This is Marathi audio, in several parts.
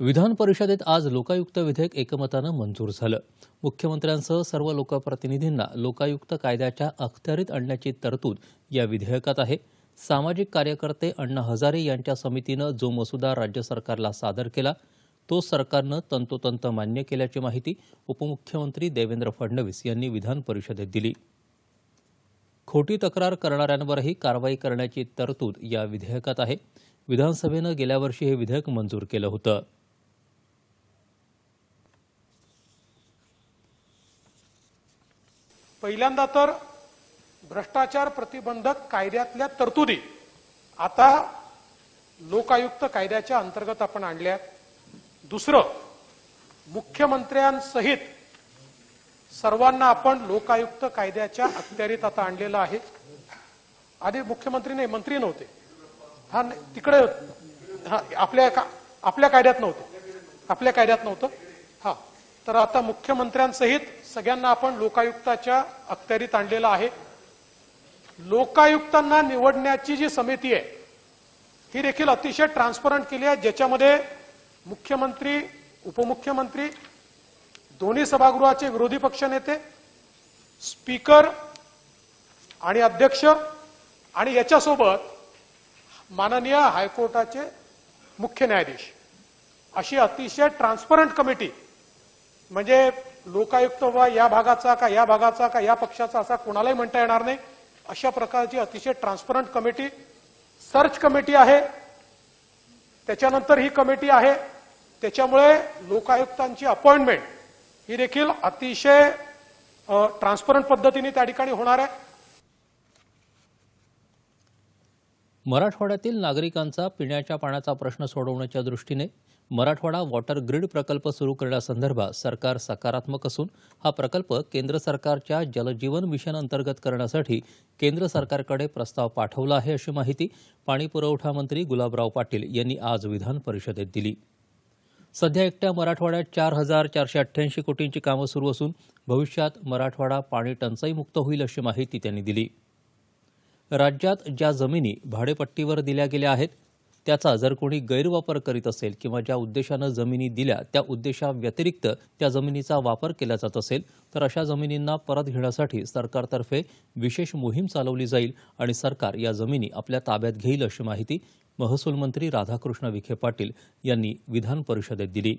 विधान परिषदेत आज लोकायुक्त विधेयक एकमतानं मंजूर झालं. मुख्यमंत्र्यांसह सर्व लोकप्रतिनिधींना लोकायुक्त कायद्याच्या अखत्यारीत आणण्याची तरतूद या विधेयकात आहे. सामाजिक कार्यकर्ते अण्णा हजारे यांच्या समितीनं जो मसुदा राज्य सरकारला सादर केला तो सरकारनं तंतोतंत मान्य केल्याची माहिती उपमुख्यमंत्री देवेंद्र फडणवीस यांनी विधान परिषदेत दिली. खोटी तक्रार करणाऱ्यांवरही कारवाई करण्याची तरतूद या विधेयकात आहे. विधानसभेनं गेल्या वर्षी हे विधेयक मंजूर केलं होतं. पहिल्यांदा तर भ्रष्टाचार प्रतिबंधक कायद्यातल्या तरतुदी. आता लोकायुक्त कायद्याच्या अंतर्गत आपण आणल्या दुसरं मुख्यमंत्र्यांसहित सर्वांना आपण लोकायुक्त कायद्याच्या अखत्यारीत आता आणलेलं आहे. आधी मुख्यमंत्री नाही मंत्री नव्हते. हा नाही, तिकडे हा आपल्या आपल्या कायद्यात नव्हतं. आपल्या कायद्यात नव्हतं. हा. तर आता मुख्यमंत्र्यांसहित सगळ्यांना आपण लोकायुक्ताच्या अखत्यारीत आणलेला आहे. लोकायुक्तांना निवडण्याची जी समिती आहे ही देखील अतिशय ट्रान्सपरंट केली आहे ज्याच्यामध्ये मुख्यमंत्री उपमुख्यमंत्री दोन्ही सभागृहाचे विरोधी पक्षनेते स्पीकर आणि अध्यक्ष आणि याच्यासोबत माननीय हायकोर्टाचे मुख्य न्यायाधीश. अशी अतिशय ट्रान्सपरंट कमिटी म्हणजे लोकायुक्त व या भागाचा का या भागाचा का या पक्षाचा असा कोणालाही म्हणता येणार नाही. अशा प्रकारची अतिशय ट्रान्सपरंट कमिटी सर्च कमिटी आहे. त्याच्यानंतर ही कमिटी आहे. त्याच्यामुळे लोकायुक्तांची अपॉइंटमेंट ही देखील अतिशय ट्रान्सपरंट पद्धतीने त्या ठिकाणी होणार आहे. मराठवाड्यातील नागरिकांचा पिण्याच्या पाण्याचा प्रश्न सोडवण्याच्या दृष्टीने मराठवाडा वॉटर ग्रीड प्रकल्प सुरू करण्यासंदर्भात सरकार सकारात्मक असून हा प्रकल्प केंद्र सरकारच्या जलजीवन मिशन अंतर्गत करण्यासाठी केंद्र सरकारकडे प्रस्ताव पाठवला आहे अशी माहिती पाणीपुरवठा मंत्री गुलाबराव पाटील यांनी आज विधान परिषदेत दिली. सध्या एकट्या मराठवाड्यात चार हजार चारशे अठ्ठ्याऐंशी कोटींची कामं सुरू असून भविष्यात मराठवाडा पाणी टंचाईमुक्त होईल अशी माहिती त्यांनी दिली. राज्यात ज्या जमिनी भाडेपट्टीवर दिल्या गेल्या आहेत त्याचा जर कोणी गैरवापर करीत असेल किंवा ज्या उद्देशानं जमिनी दिल्या त्या उद्देशाव्यतिरिक्त त्या जमिनीचा वापर केला जात असेल तर अशा जमिनींना परत घेण्यासाठी सरकारतर्फे विशेष मोहीम चालवली जाईल आणि सरकार या जमिनी आपल्या ताब्यात घेईल अशी माहिती महसूल मंत्री राधाकृष्ण विखे पाटील यांनी विधान परिषदेत दिली.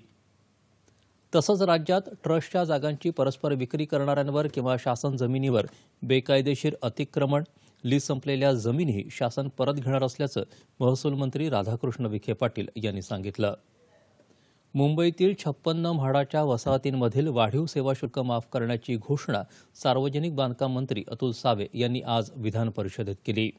तसंच राज्यात ट्रस्टच्या जागांची परस्पर विक्री करणाऱ्यांवर किंवा शासन जमिनीवर बेकायदेशीर अतिक्रमण लीज संपलेल्या जमीनही शासन परत घेणार असल्याचं महसूल मंत्री राधाकृष्ण विखे पाटील यांनी सांगितलं. मुंबईतील छप्पन्न म्हाडाच्या वसाहतींमधील वाढीव सेवा शुल्क माफ करण्याची घोषणा सार्वजनिक बांधकाम मंत्री अतुल सावे यांनी आज विधान परिषदेत केली.